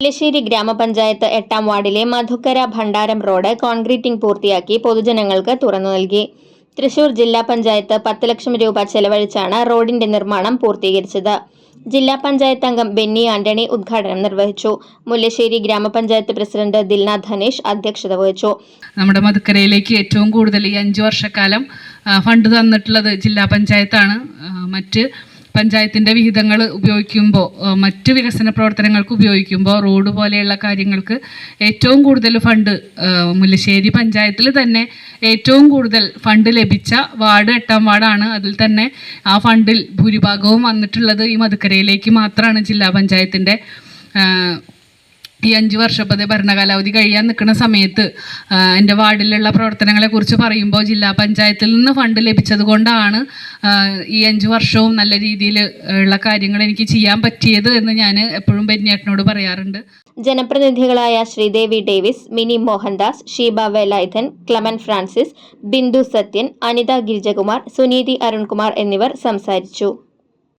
മുല്ലശ്ശേരി ഗ്രാമപഞ്ചായത്ത് എട്ടാം വാർഡിലെ മധുക്കര ഭണ്ഡാരം റോഡ് കോൺക്രീറ്റിംഗ് പൂർത്തിയാക്കി പൊതുജനങ്ങൾക്ക് തുറന്നു നൽകി. തൃശൂർ ജില്ലാ പഞ്ചായത്ത് പത്ത് ലക്ഷം രൂപ ചെലവഴിച്ചാണ് റോഡിന്റെ നിർമ്മാണം പൂർത്തീകരിച്ചത്. ജില്ലാ പഞ്ചായത്ത് അംഗം ബെന്നി ആന്റണി ഉദ്ഘാടനം നിർവഹിച്ചു. മുല്ലശ്ശേരി ഗ്രാമപഞ്ചായത്ത് പ്രസിഡന്റ് ദിൽനാഥ് ധനേഷ് അധ്യക്ഷത വഹിച്ചു. നമ്മുടെ മധുക്കരയിലേക്ക് ഏറ്റവും കൂടുതൽ ഈ അഞ്ചു വർഷക്കാലം ഫണ്ട് തന്നിട്ടുള്ളത് ജില്ലാ പഞ്ചായത്താണ്. മറ്റ് പഞ്ചായത്തിന്റെ വിഹിതങ്ങൾ ഉപയോഗിക്കുമ്പോൾ മറ്റു വികസന പ്രവർത്തനങ്ങൾക്ക് ഉപയോഗിക്കുമ്പോൾ റോഡ് പോലെയുള്ള കാര്യങ്ങൾക്ക് ഏറ്റവും കൂടുതൽ ഫണ്ട് മുല്ലശ്ശേരി പഞ്ചായത്തിൽ തന്നെ ഏറ്റവും കൂടുതൽ ഫണ്ട് ലഭിച്ച വാർഡ് എട്ടാം വാർഡാണ്. അതിൽ തന്നെ ആ ഫണ്ടിൽ ഭൂരിഭാഗവും വന്നിട്ടുള്ളത് ഈ മധുക്കരയിലേക്ക് മാത്രമാണ് ജില്ലാ പഞ്ചായത്തിന്റെ ഈ അഞ്ച് വർഷപ്പത്തെ ഭരണകാലാവധി കഴിയാൻ നിൽക്കുന്ന സമയത്ത് എന്റെ വാർഡിലുള്ള പ്രവർത്തനങ്ങളെക്കുറിച്ച് പറയുമ്പോൾ ജില്ലാ പഞ്ചായത്തിൽ നിന്ന് ഫണ്ട് ലഭിച്ചത് കൊണ്ടാണ് ഈ അഞ്ച് വർഷവും നല്ല രീതിയിൽ ഉള്ള കാര്യങ്ങൾ എനിക്ക് ചെയ്യാൻ പറ്റിയത് എന്ന് ഞാൻ എപ്പോഴും ബെന്നിയേട്ടനോട് പറയാറുണ്ട്. ജനപ്രതിനിധികളായ Sreedevi Davis Mini Mohandas Sheeba Velayudhan Clement Francis Bindu Sathyan Anitha Girijakumar Suneethi Arunkumar എന്നിവർ സംസാരിച്ചു.